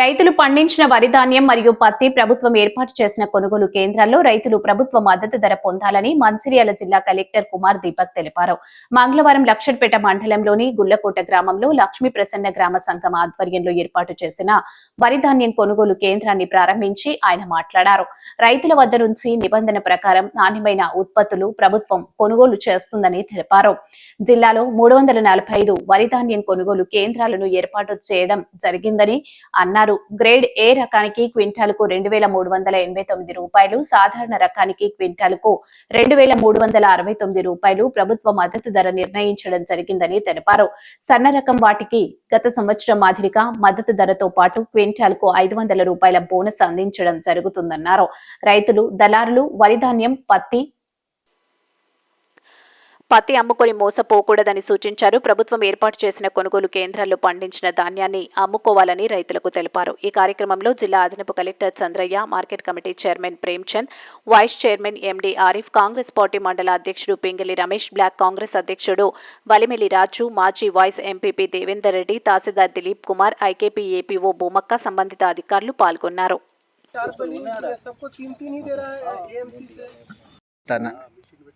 రైతులు పండించిన వరి ధాన్యం మరియు పత్తి ప్రభుత్వం ఏర్పాటు చేసిన కొనుగోలు కేంద్రాల్లో రైతులు ప్రభుత్వ మద్దతు ధర పొందాలని మంచిర్యాల జిల్లా కలెక్టర్ కుమార్ దీపక్ తెలిపారు. మంగళవారం లక్షడ్పేట మండలంలోని గుళ్ళకోట గ్రామంలో లక్ష్మీ ప్రసన్న గ్రామ సంఘం ఆధ్వర్యంలో ఏర్పాటు చేసిన వరి ధాన్యం కొనుగోలు కేంద్రాన్ని ప్రారంభించి ఆయన మాట్లాడారు. రైతుల వద్ద నుంచి నిబంధన ప్రకారం నాణ్యమైన ఉత్పత్తులు ప్రభుత్వం కొనుగోలు చేస్తుందని తెలిపారు. జిల్లాలో మూడు వందల నలభై ఐదు వరి ధాన్యం కొనుగోలు కేంద్రాలను ఏర్పాటు చేయడం జరిగిందని అన్నారు. గ్రేడ్ ఏ రకానికి క్వింటాల్కు రెండు వేల మూడు వందల ఎనభై తొమ్మిది రూపాయలు సాధారణ రకానికి క్వింటాల్కు రెండు వేల మూడు వందల అరవై తొమ్మిది రూపాయలు ప్రభుత్వ మద్దతు ధర నిర్ణయించడం జరిగిందని తెలిపారు. సన్న రకం వాటికి గత సంవత్సరం మాదిరిగా మద్దతు ధరతో పాటు క్వింటాల్కు ఐదు వందల రూపాయల బోనస్ అందించడం జరుగుతుందన్నారు. రైతులు దళారులు వరిధాన్యం పత్తి పత్తి అమ్ముకొని మోసపోకూడదని సూచించారు. ప్రభుత్వం ఏర్పాటు చేసిన కొనుగోలు కేంద్రాల్లో పండించిన ధాన్యాన్ని అమ్ముకోవాలని రైతులకు తెలిపారు. ఈ కార్యక్రమంలో జిల్లా అదనపు collector Chandraiah market committee chairman Premchand vice chairman MD Arif Congress party mandal అధ్యక్షుడు పింగిలి రమేష్ బ్లాక్ కాంగ్రెస్ అధ్యక్షుడు వలిమిలి రాజు మాజీ vice MPP Devender Reddy tahsildar Dilip Kumar IKP APO Bhoomakka సంబంధిత అధికారులు పాల్గొన్నారు.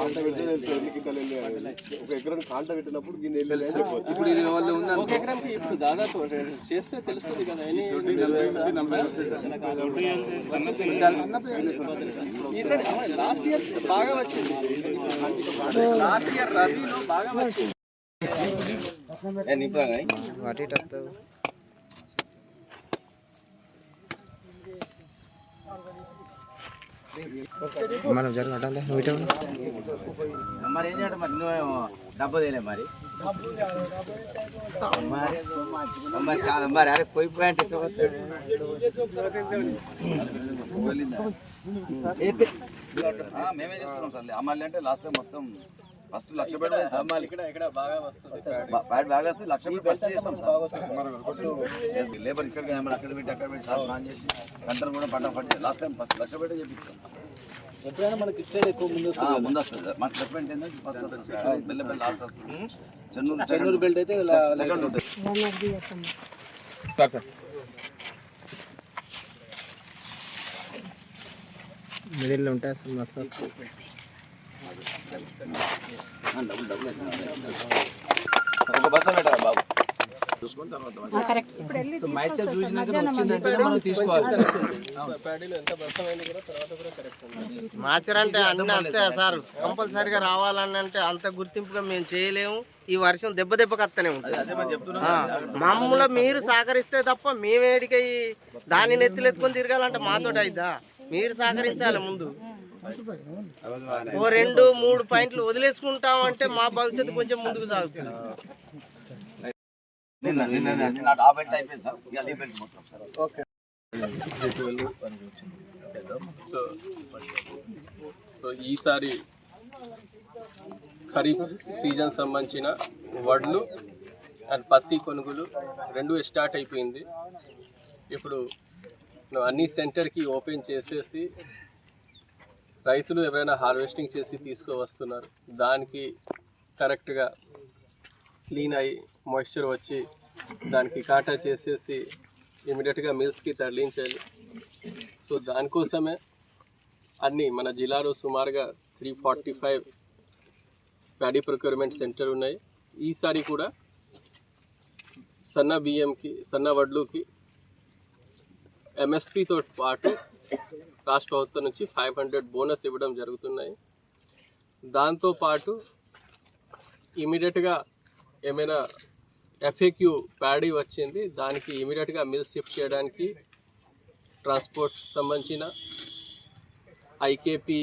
కాంట పెట్టిన ఒక ఎకరం కాంట పెట్టినప్పుడు దీన్ని ఇప్పుడు ఇది వాళ్ళు ఒక ఎకరానికి ఇప్పుడు దాదాపు చేస్తే తెలుస్తుంది కదా ఈసారి లాస్ట్ ఇయర్ బాగా వచ్చింది లాస్ట్ ఇయర్ రబీలో బాగా వచ్చింది వాటి మనం జరగటంలే నువ్వు మరి ఏం చేయడం మరి? నువ్వు డబ్బు తేలే మరి. మరి కాదు మరి అరే పోయి పోయి అంటే మేమే చేస్తున్నాం సార్. అమ్మాలి అంటే లాస్ట్ టైం మొత్తం ఫస్ట్ లక్ష పెట్టి అమ్మాలి ఇక్కడ ఇక్కడ బాగా వస్తుంది ప్యాడ్ బాగా లక్ష చేస్తాం సార్. లేబర్ ఇక్కడ అక్కడ పెట్టి అక్కడ పెట్టి సార్ ప్లాన్ చేసి సెంటర్ కూడా పంట పట్టి లాస్ట్ టైం ఫస్ట్ లక్ష పెట్టి చేపించాం. ఎప్పుడైనా మనకి ఇచ్చేది ఎక్కువ ముందు ముందు వస్తుంది సార్. మాకు ప్లేస్మెంట్ ఏంటంటే ఫస్ట్ వస్తుంది మెల్ల మెల్ల లాస్ట్ వస్తుంది. చెన్నూరు చెన్నూరు బెల్ట్ అయితే సెకండ్ ఉంటుంది సార్ సార్. మిడిల్లో ఉంటే అసలు మస్తు. ఒక బస్తా పెట్టారా బాబు చూసుకొని తర్వాత మ్యాచ్ చూసినాక వచ్చిందంటే మనం తీసుకోవాలి అంటే సార్? కంపల్సరిగా రావాలని అంత గుర్తింపుగా మేము చేయలేము. ఈ వర్షం దెబ్బ దెబ్బకి వస్తూనే ఉంటుంది. మమ్మల్ని మీరు సహకరిస్తే తప్ప మేమేడికై దాన్ని నెత్తిలెత్తుకొని తిరగాలంటే మాతోటి అయిద్దా? మీరు సహకరించాలి ముందు. ఓ రెండు మూడు పాయింట్లు వదిలేసుకుంటామంటే మా భవిష్యత్తు కొంచెం ముందుకు సాగుతుంది. సో ఈసారి ఖరీఫ్ సీజన్ సంబంధించిన వడ్లు అండ్ పత్తి కొనుగోలు రెండు స్టార్ట్ అయిపోయింది. ఇప్పుడు అన్ని సెంటర్కి ఓపెన్ చేసేసి రైతులు ఎవరైనా హార్వెస్టింగ్ చేసి తీసుకువస్తున్నారు దానికి కరెక్ట్గా క్లీన్ అయ్యి మాయిశ్చర్ వచ్చి దానికి కాటా చేసేసి ఇమీడియట్గా మిల్స్కి తరలించాలి. సో దానికోసమే అన్ని మన జిల్లాలో సుమారుగా three forty five paddy procurement centre ఉన్నాయి. ఈసారి కూడా సన్న బియ్యంకి సన్న వడ్లుకి ఎంఎస్పితో పాటు రాష్ట్ర ప్రభుత్వం నుంచి ఫైవ్ హండ్రెడ్ బోనస్ ఇవ్వడం జరుగుతున్నాయి. దాంతోపాటు ఇమీడియట్గా ఏమైనా ఎఫ్ఏక్యూ ప్యాడీ వచ్చింది దానికి ఇమీడియట్గా మిల్ షిఫ్ట్ చేయడానికి ట్రాన్స్పోర్ట్ సంబంధించిన ఐకేపీ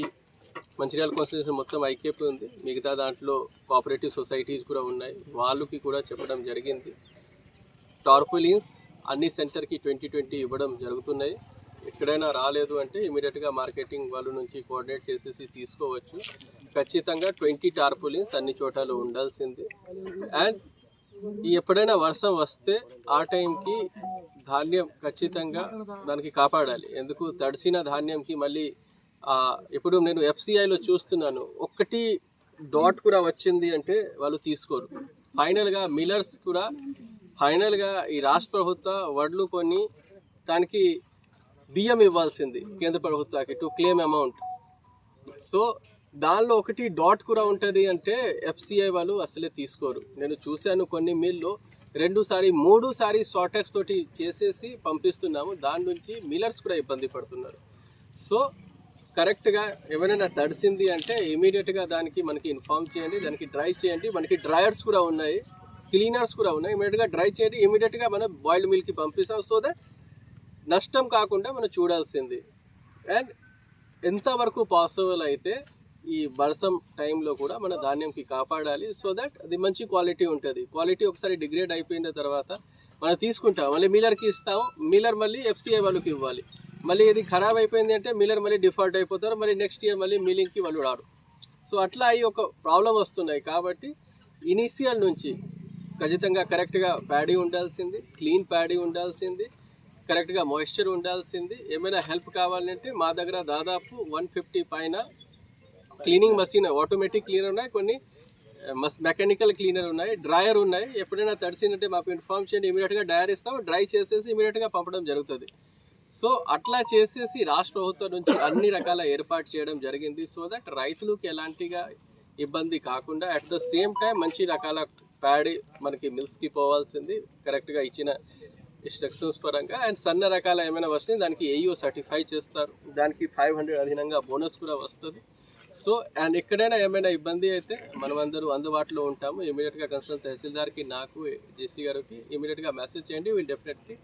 మంచిర్యాల కాన్స్టిట్యూషన్ మొత్తం ఐకేపీ ఉంది. మిగతా దాంట్లో కోఆపరేటివ్ సొసైటీస్ కూడా ఉన్నాయి. వాళ్ళకి కూడా చెప్పడం జరిగింది. టార్పోలిన్స్ అన్ని సెంటర్కి ట్వంటీ ట్వంటీ ఇవ్వడం జరుగుతున్నాయి. ఎక్కడైనా రాలేదు అంటే ఇమీడియట్గా మార్కెటింగ్ వాళ్ళ నుంచి కోఆర్డినేట్ చేసేసి తీసుకోవచ్చు. ఖచ్చితంగా ట్వంటీ టార్పోలిన్స్ అన్ని చోటలు ఉండాల్సింది. అండ్ ఈ ఎప్పుడైనా వర్షం వస్తే ఆ టైంకి ధాన్యం ఖచ్చితంగా దానికి కాపాడాలి. ఎందుకు? తడిసిన ధాన్యంకి మళ్ళీ ఇప్పుడు నేను ఎఫ్సిఐలో చూస్తున్నాను. ఒక్కటి డాట్ కూడా వచ్చింది అంటే వాళ్ళు తీసుకోరు. ఫైనల్గా మిల్లర్స్ కూడా ఫైనల్గా ఈ రాష్ట్ర ప్రభుత్వ వడ్లు కొని దానికి బియ్యం ఇవ్వాల్సింది కేంద్ర ప్రభుత్వానికి టు క్లెయిమ్ అమౌంట్ సో దానిలో ఒకటి డాట్ కూడా ఉంటుంది అంటే ఎఫ్సిఐ వాళ్ళు అసలే తీసుకోరు. నేను చూశాను కొన్ని మిల్లు రెండు సారి మూడు సారి షార్టెక్స్ తోటి చేసేసి పంపిస్తున్నాము. దాని నుంచి మిల్లర్స్ కూడా ఇబ్బంది పడుతున్నారు. సో కరెక్ట్గా ఎవరైనా తడిసింది అంటే ఇమీడియట్గా దానికి మనకి ఇన్ఫామ్ చేయండి దానికి డ్రై చేయండి. మనకి డ్రయర్స్ కూడా ఉన్నాయి క్లీనర్స్ కూడా ఉన్నాయి. ఇమీడియట్గా డ్రై చేయండి ఇమీడియట్గా మనం బాయిల్డ్ మిల్క్కి పంపిస్తాం. సో దట్ నష్టం కాకుండా మనం చూడాల్సింది. అండ్ ఎంతవరకు పాసిబుల్ అయితే ఈ వర్షం టైంలో కూడా మన ధాన్యంకి కాపాడాలి. సో దట్ అది మంచి క్వాలిటీ ఉంటుంది. క్వాలిటీ ఒకసారి డిగ్రేడ్ అయిపోయిన తర్వాత మనం తీసుకుంటాం. మళ్ళీ మిల్లర్కి ఇస్తాం. మిల్లర్ మళ్ళీ ఎఫ్సిఐ వాళ్ళకి ఇవ్వాలి. మళ్ళీ ఇది ఖరాబ్ అయిపోయింది అంటే మిల్లర్ మళ్ళీ డిఫాల్ట్ అయిపోతారు. మళ్ళీ నెక్స్ట్ ఇయర్ మళ్ళీ మిల్లింగ్కి వాళ్ళు రాడు సో అట్లా అవి ఒక ప్రాబ్లం వస్తున్నాయి కాబట్టి ఇనీషియల్ నుంచి ఖచ్చితంగా కరెక్ట్గా ప్యాడీ ఉండాల్సింది. క్లీన్ ప్యాడీ ఉండాల్సింది. కరెక్ట్గా మాయిశ్చర్ ఉండాల్సింది. ఏమైనా హెల్ప్ కావాలంటే మా దగ్గర దాదాపు వన్ ఫిఫ్టీ పైన క్లీనింగ్ మషిన్ ఆటోమేటిక్ క్లీనర్ ఉన్నాయి. కొన్ని eh, మెకానికల్ క్లీనర్ ఉన్నాయి. డ్రయర్ ఉన్నాయి. ఎప్పుడైనా తడిసిందంటే మాకు ఇన్ఫార్మ్ చేయండి. ఇమీడియట్గా డ్రయర్ ఇస్తాం డ్రై చేసేసి ఇమీడియట్గా పంపడం జరుగుతుంది. సో అట్లా చేసేసి రాష్ట్ర ప్రభుత్వం నుంచి అన్ని రకాల ఏర్పాటు చేయడం జరిగింది. సో దట్ రైతులకు ఎలాంటిగా ఇబ్బంది కాకుండా అట్ ద సేమ్ టైం మంచి రకాల ప్యాడీ మనకి మిల్స్కి పోవాల్సింది. కరెక్ట్గా ఇచ్చిన ఇన్స్ట్రక్షన్స్ పరంగా అండ్ సన్న రకాల ఏమైనా వస్తే దానికి ఏఈఓ సర్టిఫై చేస్తారు. దానికి ఫైవ్ హండ్రెడ్ అధీనంగా బోనస్ కూడా వస్తుంది. సో అండ్ ఎక్కడైనా ఏమైనా ఇబ్బంది అయితే మనమందరూ అందుబాటులో ఉంటాము. ఇమీడియట్గా కన్సల్ట్ తహసీల్దార్కి నాకు జేసీ గారికి ఇమీడియట్గా మెసేజ్ చేయండి. వీళ్ళు డెఫినెట్లీ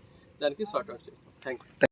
దానికి సార్ట్అవుట్ చేస్తాం. Thank you